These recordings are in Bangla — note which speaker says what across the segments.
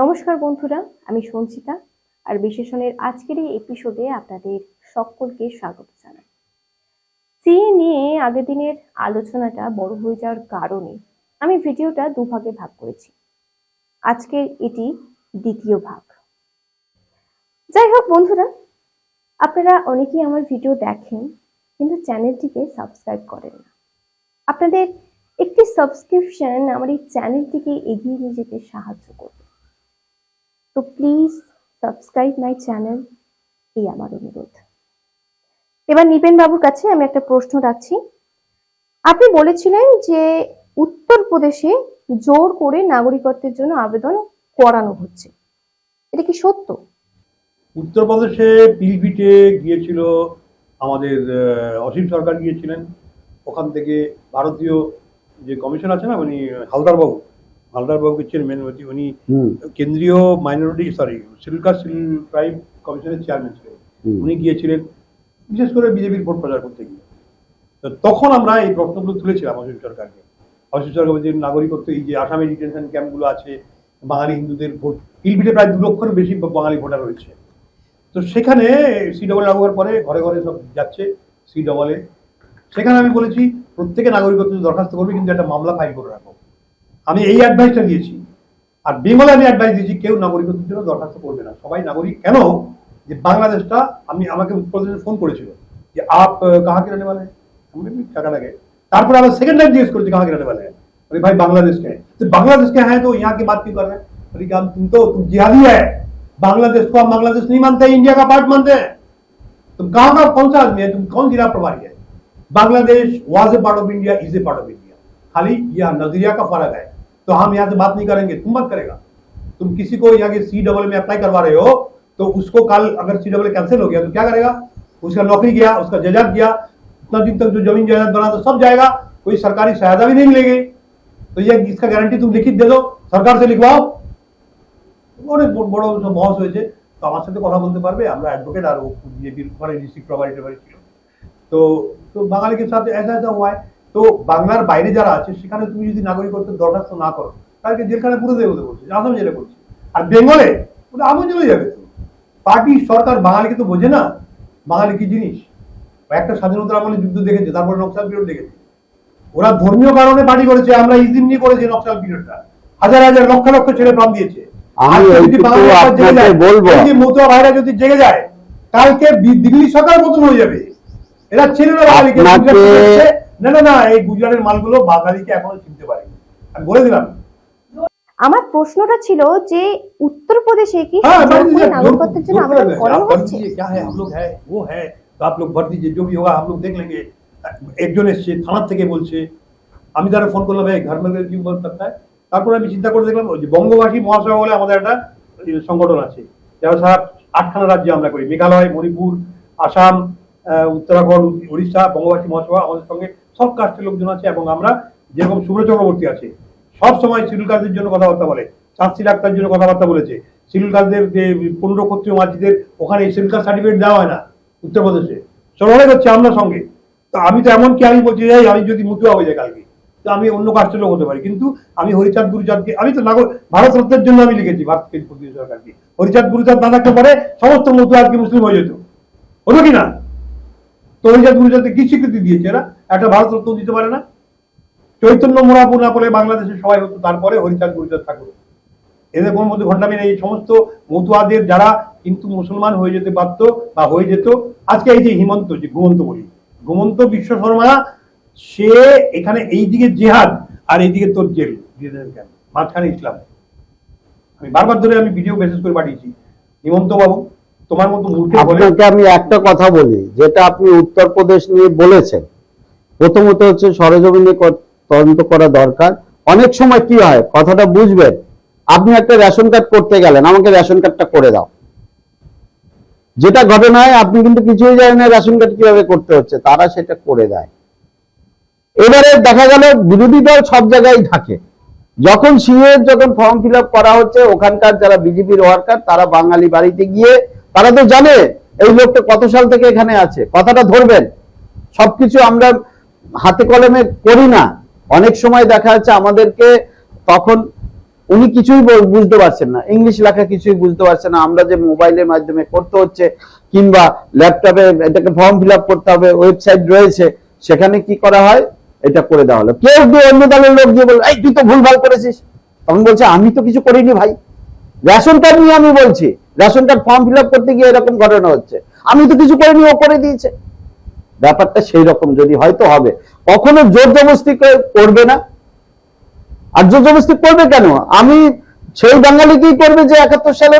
Speaker 1: নমস্কার বন্ধুরা, আমি সঞ্চিতা, আর বিশেষণের আজকের এই এপিসোডে আপনাদের সকলকে স্বাগত জানাই। সিএ নিয়ে আগের দিনের আলোচনাটা বড় হয়ে যাওয়ার কারণে আমি ভিডিওটা দুভাগে ভাগ করেছি। আজকের এটি দ্বিতীয় ভাগ। যাই হোক বন্ধুরা, আপনারা অনেকেই আমার ভিডিও দেখেন, কিন্তু চ্যানেলটিকে সাবস্ক্রাইব করেন না। আপনাদের একটি সাবস্ক্রিপশন আমার এই চ্যানেলটিকে এগিয়ে নিয়ে যেতে সাহায্য করবে। তো প্লিজ সাবস্ক্রাইব মাই চ্যানেল এই আমার অনুরোধ। এবার নিপেন বাবুর কাছে আমি একটা প্রশ্ন রাখছি। আপনি বলেছিলেন যে উত্তরপ্রদেশে জোর করে নাগরিকত্বের জন্য আবেদন করানো হচ্ছে। এটা কি সত্য?
Speaker 2: উত্তরপ্রদেশে পিলভিটে গিয়েছিল আমাদের অসীম সরকার গিয়েছিলেন। ওখান থেকে ভারতীয় যে কমিশন আছে না মানে হালদার বাবু হালদার বাবুকে চেয়ারম্যান উনি কেন্দ্রীয় minority sorry caste schedule tribe কমিশনের চেয়ারম্যান ছিলেন। উনি গিয়েছিলেন বিশেষ করে বিজেপির ভোট প্রচার করতে গিয়ে। তো তখন আমরা এই প্রশ্নগুলো তুলেছিলাম অসীম সরকারকে। অসীম সরকার বলছে নাগরিকত্ব এই যে আসামে ডিটেনশন ক্যাম্পগুলো আছে বাঙালি হিন্দুদের ভোট পিলভিটে প্রায় দু লক্ষের বেশি বাঙালি ভোটার রয়েছে। তো সেখানে সি ডবল লাগু হওয়ার পরে ঘরে ঘরে সব যাচ্ছে সি ডবলে সেখানে আমি বলেছি প্রত্যেকে নাগরিকত্ব দরখাস্ত করবে কিন্তু একটা মামলা ফাইল করে রাখো আমি এই অ্যাডভাইসটা দিয়েছি আর বেঙ্গলে আমি অ্যাডভাইস দিয়েছি কেউ নাগরিকত্বের জন্য দরখাস্ত করবে না সবাই নাগরিক কেন যে বাংলাদেশটা আমি আমাকে উত্তরপ্রদেশে ফোন করেছিল যে আপ আহ, কাহা কে रहने वाले हैं हमने भी টাকা লাগে তারপরে আবার সেকেন্ড টাইম জিজ্ঞেস করেছি কাহা কে रहने वाले हैं अरे भाई बांग्लादेश के हैं तो बांग्लादेश के हैं तो यहाँ की बात क्यों कर रहे हैं अरे क्या तुम तो तुम जिहादी है बांग्लादेश को हम बांग्लादेश नहीं मानते इंडिया का पार्ट मानते हैं तुम कहाँ का कौन सा आदमी है तुम कौन जिला प्रभारी है Bangladesh was a part of India is a part of India खाली यह नजरिया का फर्क है तो हम यहाँ से बात नहीं करेंगे तुम मत करेगा तुम किसी को यहाँ के सी डबल में अप्लाई करवा रहे हो तो उसको कल अगर सी डबल कैंसिल हो गया तो क्या करेगा उसका नौकरी गया उसका जजात गया इतना दिन तक जो जमीन जायदाद बना तो सब जाएगा कोई सरकारी सहायता भी नहीं मिलेगी तो ये इसका गारंटी तुम लिखित दे दो सरकार से लिखवाओ অনেক বড় বড় সব বহস হয়েছে তো আমার সাথে কথা বলতে পারবে আমরা অ্যাডভোকেট আর ও বিজেপির ওখানে ডিস্ট্রিক্ট প্রভারি টভারি ছিল তো তো বাঙালিকে সাথে ऐसा ऐसा हुआ है তো বাংলার বাইরে যারা আছে সেখানে তুমি যদি নাগরিকত্বের দরখাস্ত না করো তাহলে জেলখানে পুরো দেবে বলছে। আসাম জেলে করছে আর বেঙ্গলে ওটা আমিও চলে যাবে তো। পার্টি সরকার বাঙালিকে তো বোঝে না? বাঙালি কি জিনিস? একটা স্বাধীনতার আমলে যুদ্ধ দেখেছে তারপরে নকশাল পিরিয়ড দেখেছে। ওরা ধর্মীয় কারণে পার্টি করেছে আমরা ইজিম নিয়ে করেছি নকশাল পিরিয়ডটা। হাজার হাজার লক্ষ লক্ষ ছেলে প্রাণ দিয়েছে। মতুয়া ভাইরা যদি জেগে যায় কালকে দিল্লি সরকার মতন হয়ে যাবে। এরা না বাঙালিকে
Speaker 3: আপনাকে-
Speaker 2: গুজরাট থেকে এসছে। না না না এই গুজরাটের মালগুলো বাঙালিকে এখনো চিনতে পারেনি আমি বলে দিলাম
Speaker 1: আমার প্রশ্নটা ছিল যে উত্তরপ্রদেশে কি
Speaker 2: हाँ,
Speaker 1: জোর
Speaker 2: भर
Speaker 1: করে
Speaker 2: दीजिए,
Speaker 1: নাগরিকত্বের জন্য
Speaker 2: जोर- जोर
Speaker 1: আবেদন
Speaker 2: कर
Speaker 1: করানো
Speaker 2: आप भर
Speaker 1: হচ্ছে
Speaker 2: दीजिए, क्या है हम लोग है वो है तो आप लोग भर दीजिए जो भी होगा हम लोग देख लेंगे একজন এসছে থানার থেকে বলছে আমি তারা ফোন করলাম এই ঘর মেলে কি বল করতে তারপরে আমি চিন্তা করে দেখলাম ওই যে বঙ্গবাসী মহাসভা বলে আমাদের একটা এই, সংগঠন আছে যারা সারা আটখানা রাজ্যে আমরা করি মেঘালয় মণিপুর আসাম আহ, উত্তরাখণ্ড উড়িষ্যা বঙ্গবাসী মহাসভা আমাদের সঙ্গে সব কাস্টের লোকজন আছে এবং আমরা যেরকম শুভ্র চক্রবর্তী আছে, সব সময় শিডিউল কাস্টদের জন্য কথাবার্তা বলে চাঁদশিল আক্তার জন্য কথাবার্তা বলেছে। শিডিউল কাস্টদের যে পনেরো ক্ষত্রিয় মাঝিদের ওখানে শিডিউল কাস্ট সার্টিফিকেট দেওয়া হয় না উত্তরপ্রদেশে। সবাই হচ্ছে আমরা সঙ্গে। তো আমি তো এমনকি আমি বলছি, এই, আমি যদি মুতুয়া হয়ে যাই কালকে, তো আমি অন্য কাস্টের লোক হতে পারি। কিন্তু আমি হরিচাঁদ গুরুচাঁদকে, আমি তো নাগর, ভারত রত্নের জন্য আমি লিখেছি, ভারত কেন্দ্রীয় সরকারকে। হরিচাঁদ গুরুচাঁদ না থাকতে পারে সমস্ত মতুয়া আজকে মুসলিম হয়ে যেত। হলো কি না? তো হরিচাঁদ কি স্বীকৃতি দিয়েছে এরা? একটা ভারত রত্ন দিতে পারে না? চৈতন্য মোরাপুর না বলে বাংলাদেশের সবাই হতো তারপরে হরিচাঁদ গুরুচাঁদ ঠাকুর। এদের কোনো মধ্যে ঘটনা নেই, এই সমস্ত মতুয়াদের যারা কিন্তু মুসলমান হয়ে যেতে পারত বা হয়ে যেত, আজকে এই যে হিমন্ত, যে ঘুমন্ত বলি, ঘুমন্ত বিশ্ব শর্মা, সে এখানে এইদিকে জেহাদ আর এইদিকে তোর জেল মাঝখানে ইসলাম। আমি বারবার ধরে আমি ভিডিও মেসেজ করে পাঠিয়েছি হিমন্ত বাবু তোমার মতো
Speaker 3: আপনাকে আমি একটা কথা বলি, যেটা আপনি উত্তরপ্রদেশ নিয়ে বলেছেন। প্রথমত হচ্ছে সরজমিনে তদন্ত করা দরকার। অনেক সময় কি হয়, কথাটা বুঝবেন। আপনি একটা রেশন কার্ড করতে গেলেন, আমাকে রেশন কার্ডটা করে দাও। যেটা ঘটনায় আপনি কিন্তু কিছুই জানেন না রেশন কার্ড কীভাবে করতে হচ্ছে, তারা সেটা করে দেয়। এবারে দেখা গেল, বিরোধী দল সব জায়গায় থাকে। যখন সিএ যখন ফর্ম ফিল করা হচ্ছে, ওখানকার যারা বিজেপির ওয়ার্কার, তারা বাঙালি বাড়িতে গিয়ে তারা তো জানে এই লোকটা কত সাল থেকে এখানে আছে। কথাটা ধরবেন। সবকিছু আমরা হাতে কলমে করি না। অনেক সময় দেখা যাচ্ছে আমাদেরকে তখন উনি কিছুই বুঝতে পারছেন না। ইংলিশ লেখা কিছুই বুঝতে পারছেন না। আমরা যে মোবাইলের মাধ্যমে করতে হচ্ছে, কিংবা ল্যাপটপে এটাকে ফর্ম ফিল করতে হবে, ওয়েবসাইট রয়েছে, সেখানে কি করা হয়? এটা করে দেওয়া হলো। কেউ অন্য দলের লোক দিয়ে বলল, এই, তুই তো ভুলভাল করেছিস। তখন বলছে, আমি তো কিছু করিনি ভাই। রেশন কার্ড নিয়ে আমি বলছি রেশন কার্ড ফর্ম ফিল করতে গিয়ে এরকম ঘটনা হচ্ছে। আমি তো কিছু করিনি, ও করে দিয়েছে। ব্যাপারটা সেই রকম, যদি হয়তো হবে। কখনো জোর করে- করবে না। আর জোর জবস্তি করবে কেন? আমি সেই বাঙালি কি করবে যে একাত্তর সালে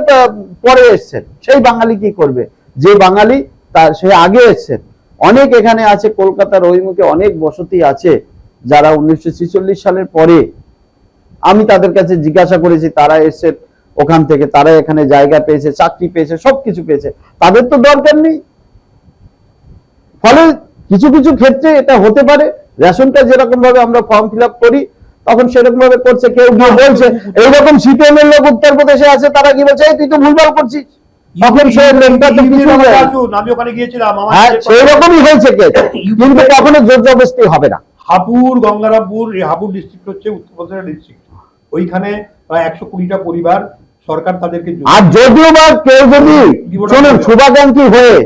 Speaker 3: পরে এসছেন? সেই বাঙালি কি করবে? যে বাঙালি তার, সে আগে এসছেন। অনেক এখানে আছে, কলকাতার ওই মুখে অনেক বসতি আছে, যারা উনিশশো ছেচল্লিশ সালের পরে। আমি তাদের কাছে জিজ্ঞাসা করেছি, তারা এসছে ওখান থেকে তারা এখানে জায়গা পেয়েছে চাকরি পেয়েছে সবকিছু পেয়েছে। তাদের তো দরকার নেই। ফলে কিছু কিছু ক্ষেত্রে এটা হতে পারে রেশনটা যেরকম ভাবে আমরা ফর্ম ফিল করি তখন সেরকম ভাবে করছে কেউ কেউ বলছে এইরকম সিপিএম এর লোক উত্তরপ্রদেশে আছে তারা কি বলছে তুই তো ভুলভাল করছিস। তখন লোকটা তো কিছু হ্যাঁ
Speaker 2: যে-
Speaker 3: সেই রকমই হয়েছে কিন্তু কখনো জোর জবস্তি হবে না।
Speaker 2: হাপুর গঙ্গারামপুর এই হাপুর ডিস্ট্রিক্ট হচ্ছে উত্তরপ্রদেশের ডিস্ট্রিক্ট ওইখানে প্রায় একশো কুড়িটা পরিবার সরকার তাদেরকে
Speaker 3: আর যদিও বা কেউ যদি শুনুন শুভাকাঙ্ক্ষী হয়ে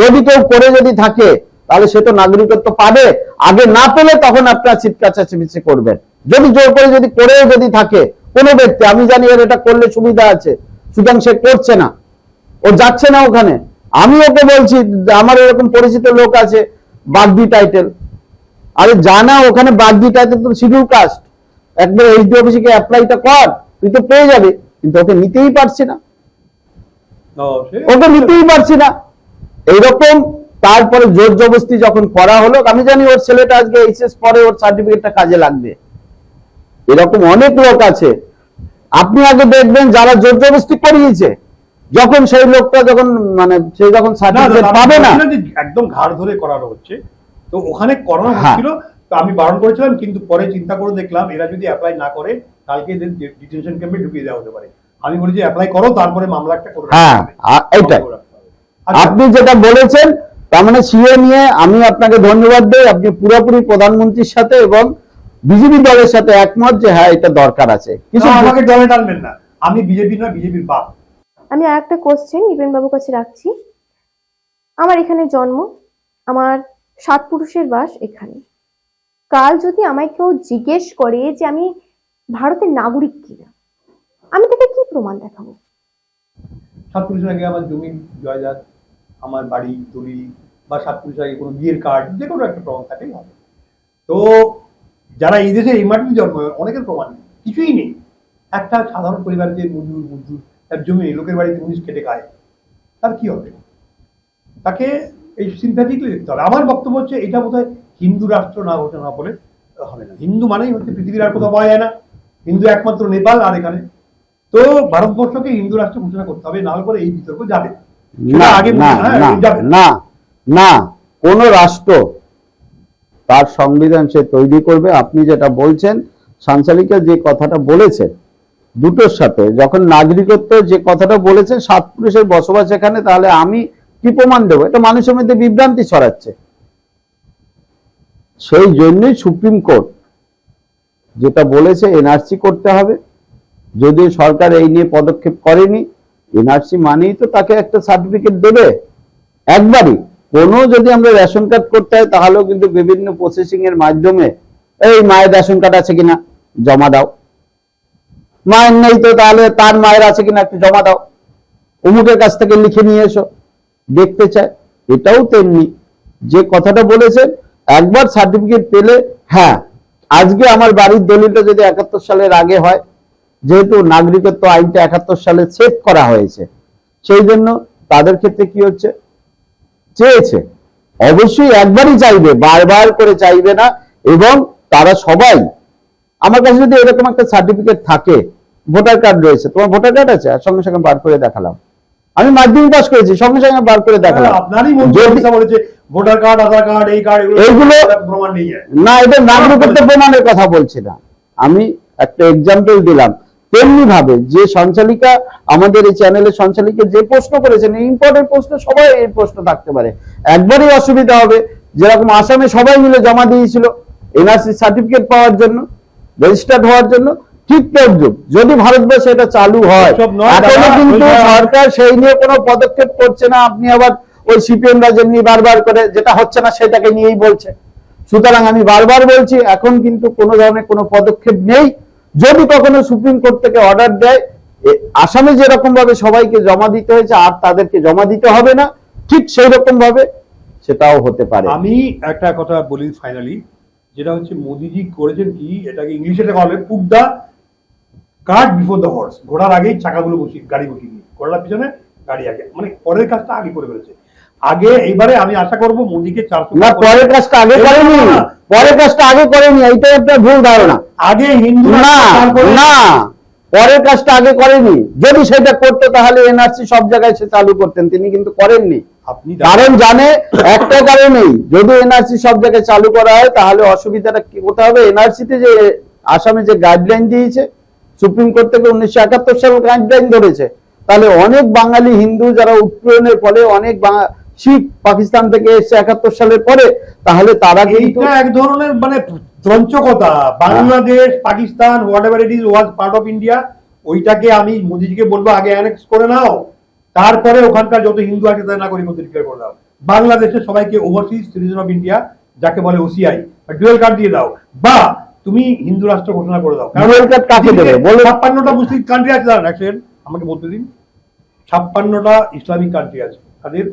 Speaker 3: যদি কেউ করে যদি থাকে তাহলে সে তো নাগরিকত্ব পাবে। আগে না পেলে তখন আপনার চিৎকার চেঁচামেচি করবেন। যদি জোর করে যদি করেও যদি থাকে কোনো ব্যক্তি আমি জানি এর এটা করলে সুবিধা আছে সুতরাং সে করছে না। ও যাচ্ছে না ওখানে। আমি ওকে বলছি আমার এরকম পরিচিত লোক আছে বাগদি টাইটেল। আরে জানা ওখানে বাগদি টাইটেল তো শিডিউল কাস্ট। একবার এইচডি অফিসে অ্যাপ্লাইটা কর তুই তো পেয়ে যাবে। কিন্তু ওকে নিতেই পারছি না। ওকে নিতেই পারছি না। এইরকম তারপরে জোর জবস্তি যখন করা হলো আমি জানি ওর ছেলেটা আজকে এইচএস পরে ওর সার্টিফিকেটটা কাজে লাগবে। এরকম অনেক লোক আছে। আপনি আগে দেখবেন যারা জোর জবস্তি করিয়েছে যখন সেই লোকটা যখন মানে সে যখন সার্টিফিকেট পাবে না।
Speaker 2: একদম ঘাড় ধরে করানো হচ্ছে। তো ওখানে করানো
Speaker 3: হ্যাঁ।
Speaker 2: হচ্ছিল তো আমি বারণ করেছিলাম কিন্তু পরে চিন্তা করে দেখলাম এরা যদি অ্যাপ্লাই না করে কালকে এদের ডিটেনশন ক্যাম্পে ঢুকিয়ে দেওয়া হতে পারে। আমি বলি যে অ্যাপ্লাই করো তারপরে মামলাটা করে
Speaker 3: হ্যাঁ,
Speaker 2: রাখতে
Speaker 3: এইটাই।
Speaker 2: করে হবে। আচ্ছা,
Speaker 3: আপনি যেটা বলেছেন তার মানে সিএ নিয়ে আমি আপনাকে ধন্যবাদ দেই। আপনি পুরোপুরি প্রধানমন্ত্রীর সাথে এবং বিজেপি দলের সাথে একমত যে হ্যাঁ এটা দরকার আছে। কিছু
Speaker 2: আমাকে দলে টানবেন না। আমি বিজেপি না বিজেপির বাপ।
Speaker 1: আমি আর একটা কোশ্চেন নিবেন বাবুর কাছে রাখছি। আমার এখানে জন্ম আমার সাত পুরুষের বাস এখানে। কাল যদি আমায় কেউ জিজ্ঞেস করে যে আমি ভারতের নাগরিক কিনা? আমি তাকে কি প্রমাণ দেখাবো?
Speaker 2: সাত আগে আমার জমি জয়দাত আমার বাড়ি, দলিল, বা সাত আগে কোনো বিয়ের কার্ড যে কোনো একটা প্রমাণ থাকলেই হবে। তো যারা এই দেশে এই মাটিতে জন্ম, অনেকের প্রমাণ নেই, কিছুই নেই। একটা সাধারণ পরিবারের যে মজুর মজুর, তার জমি লোকের বাড়িতে মুনিশ কেটে খায়, তার কি হবে? তাকে এই সিম্প্যাথিকলি দেখতে হবে। আমার বক্তব্য হচ্ছে, এটা বোধহয় হিন্দু রাষ্ট্র না ঘোষণা করে হবে না। হিন্দু মানেই হচ্ছে পৃথিবীর আর কোথাও পাওয়া যায় না। হিন্দু একমাত্র নেপাল আর এখানে। তো ভারতবর্ষকে হিন্দু রাষ্ট্র ঘোষণা করতে হবে না হলে পরে এই বিতর্ক যাবে।
Speaker 3: না
Speaker 2: আগে
Speaker 3: না
Speaker 2: হ্যাঁ,
Speaker 3: না কোন রাষ্ট্র তার সংবিধান সে তৈরি করবে। আপনি যেটা বলছেন সাঞ্চালিকা যে কথাটা বলেছেন দুটোর সাথে যখন নাগরিকত্ব যে কথাটা বলেছেন সাত পুরুষের বসবাস এখানে তাহলে আমি কি প্রমাণ দেবো? এটা মানুষের মধ্যে বিভ্রান্তি ছড়াচ্ছে। সেই জন্যই সুপ্রিম কোর্ট যেটা বলেছে এনআরসি করতে হবে। যদিও সরকার এই নিয়ে পদক্ষেপ করেনি, এনআরসি মানেই তো তাকে একটা সার্টিফিকেট দেবে। একবারই। কোনো যদি আমরা রেশন কার্ড করতে হয়, তাহলেও কিন্তু বিভিন্ন প্রসেসিং এর মাধ্যমে এই মায়ের রেশন কার্ড আছে কিনা জমা দাও। মায়ের নেই তো তাহলে তার মায়ের আছে কিনা একটু জমা দাও। অমুকের কাছ থেকে লিখে নিয়ে এসো, দেখতে চায়। এটাও তেমনি। যে কথাটা বলেছে একবার সার্টিফিকেট পেলে হ্যাঁ আজকে আমার বাড়ির দলিলটা যদি একাত্তর সালের আগে হয় যেহেতু নাগরিকত্ব আইনটা একাত্তর সালে সেট করা হয়েছে সেই জন্য তাদের ক্ষেত্রে কি হচ্ছে? চেয়েছে। অবশ্যই একবারই চাইবে বারবার করে চাইবে না এবং তারা সবাই আমার কাছে যদি এরকম একটা সার্টিফিকেট থাকে ভোটার কার্ড রয়েছে তোমার ভোটার কার্ড আছে? আর সঙ্গে সঙ্গে বার করে দেখালাম। আমি মাধ্যমিক পাস করেছি সঙ্গে সঙ্গে বার করে দেখালাম।
Speaker 2: ভোটার কার্ড আধার কার্ড এই কার্ড এগুলো প্রমাণ নেই।
Speaker 3: না এটা নাগরিকত্ব প্রমাণের কথা বলছি না। আমি একটা এক্সাম্পল দিলাম। তেমনি ভাবে যে সঞ্চালিকা আমাদের এই চ্যানেলের সঞ্চালিকা যে প্রশ্ন করেছেন ইম্পর্টেন্ট প্রশ্ন সবাই এই প্রশ্ন থাকতে পারে। একবারই অসুবিধা হবে। যেরকম আসামে সবাই মিলে জমা দিয়েছিল এনআরসি সার্টিফিকেট পাওয়ার জন্য রেজিস্টার্ড হওয়ার জন্য ঠিক তদ্রুপ। যদি ভারতবর্ষে এটা চালু হয়
Speaker 2: এখনও
Speaker 3: কিন্তু সরকার সেই নিয়ে কোনো পদক্ষেপ করছে না। আপনি আবার ওই সিপিএম রা যেমনি বারবার করে যেটা হচ্ছে না সেটাকে নিয়েই বলছে। সুতরাং আমি বারবার বলছি, এখন কিন্তু কোনো ধরনের কোনো পদক্ষেপ নেই। যদি কখনো সুপ্রিম কোর্ট থেকে অর্ডার দেয় আসামে যেরকম ভাবে সবাইকে জমা দিতে হয়েছে, আর তাদেরকে জমা দিতে হবে না, ঠিক সেই রকম ভাবে সেটাও হতে পারে।
Speaker 2: আমি একটা কথা বলি ফাইনালি যেটা হচ্ছে মোদিজি করেছেন কি, এটাকে ইংলিশে লেখা হবে put the card before the horse ঘোড়ার আগেই চাকাগুলো বসিয়ে, গাড়ি বসিয়ে দিয়ে, ঘোড়ার পিছনে গাড়ি আগে মানে পরের কাজটা আগে করে ফেলেছে। আগে এইবারে আমি আশা করব মোদিকে চারশো
Speaker 3: না পরের কাজটা আগে করেনি। পরের কাজটা আগে করেনি এইটাই আপনার ভুল ধারণা।
Speaker 2: আগে হিন্দু
Speaker 3: না না। পরের কাজটা আগে করেনি। যদি সেটা করতো তাহলে এনআরসি সব জায়গায় সে চালু করতেন তিনি কিন্তু করেননি। কারণ জানে একটা কারণেই যদি এনআরসি সব জায়গায় চালু করা হয় তাহলে অসুবিধাটা কি কোথায় হবে এনআরসিতে যে আসামে যে গাইডলাইন দিয়েছে সুপ্রিম কোর্ট থেকে উনিশশো একাত্তর সাল গাইডলাইন ধরেছে। তাহলে অনেক বাঙালি হিন্দু যারা উৎপীড়নের ফলে অনেক বাঙা- শিখ পাকিস্তান থেকে এসছে একাত্তর সালের পরে তাহলে তারা কিন্তু
Speaker 2: এক ধরনের মানে ত্রঞ্চকতা। Bangladesh Pakistan whatever it is was part of India ওইটাকে আমি মোদিজিকে বলব আগে অ্যানেক্স করে নাও তারপরে ওখানকার যত হিন্দু আছে তাদের নাগরিকত্ব ডিক্লেয়ার করে দাও। বাংলাদেশের সবাইকে ওভারসিজ সিটিজেন অফ ইন্ডিয়া যাকে বলে ওসিআই ডুয়েল কার্ড দিয়ে দাও বা তুমি হিন্দু রাষ্ট্র ঘোষণা করে দাও। ছাপ্পান্নটা মুসলিম কান্ট্রি আছে দাঁড়ান আমাকে বলতে দিন। ছাপ্পান্নটা ইসলামিক কান্ট্রি আছে তাদের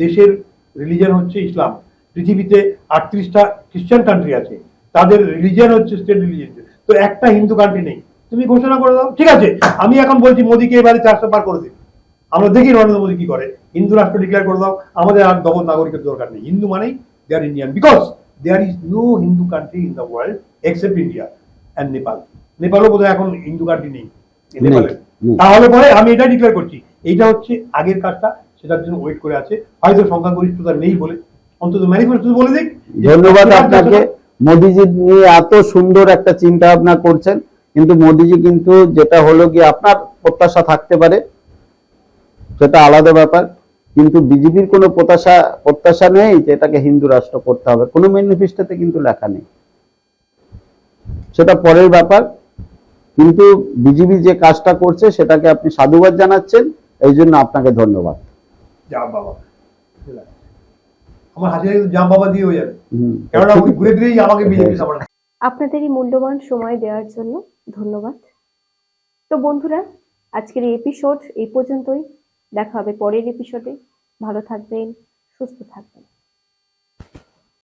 Speaker 2: দেশের রিলিজন হচ্ছে ইসলাম। পৃথিবীতে আটত্রিশটা খ্রিস্টান কান্ট্রি আছে। তাদের রিলিজন হচ্ছে স্টেট রিলিজন তো একটা হিন্দু কান্ট্রি নেই। তুমি ঘোষণা করে দাও। ঠিক আছে আমি এখন বলছি মোদীকে এবারে চারশো পার করে দিন। আমরা দেখি নরেন্দ্র মোদী কি করে। হিন্দু রাষ্ট্র ডিক্লেয়ার করে দাও আমাদের আর ডবল নাগরিকের দরকার নেই। হিন্দু মানেই they are Indian because there is no Hindu country in the world except India and Nepal নেপালও বোধহয় এখন হিন্দু কান্ট্রি নেই। নেপালে। তাহলে পরে আমি এটা ডিক্লেয়ার করছি। এইটা হচ্ছে আগের কাজটা। সেটার জন্য ওয়েট করে আছে। হয়তো সংখ্যাগরিষ্ঠতা নেই বলে। অন্তত ম্যানিফেস্টো বলে দিক
Speaker 3: ধন্যবাদ আপনাকে। মোদিজি নিয়ে এত সুন্দর একটা চিন্তা ভাবনা করছেন। কিন্তু মোদিজি কিন্তু যেটা হলো কি আপনার প্রত্যাশা থাকতে পারে। সেটা আলাদা ব্যাপার। কিন্তু বিজেপির কোনো প্রত্যাশা প্রত্যাশা নেই যে এটাকে হিন্দু রাষ্ট্র করতে হবে। কোনো ম্যানিফেস্টোতে কিন্তু লেখা নেই। সেটা পরের ব্যাপার। কিন্তু বিজেপি যে কাজটা করছে সেটাকে আপনি সাধুবাদ জানাচ্ছেন। এই জন্য আপনাকে ধন্যবাদ।
Speaker 2: জাম বাবা। আমার জাম বাবা দিয়ে হয়ে যাবে। কেননা ওই ঘুরে ফিরেই আমাকে বিজেপি সাপোর্ট
Speaker 1: আপনাদের এই মূল্যবান সময় দেওয়ার জন্য ধন্যবাদ। তো বন্ধুরা আজকের এই এপিসোড এই পর্যন্তই। দেখা হবে পরের এপিসোডে ভালো থাকবেন সুস্থ থাকবেন।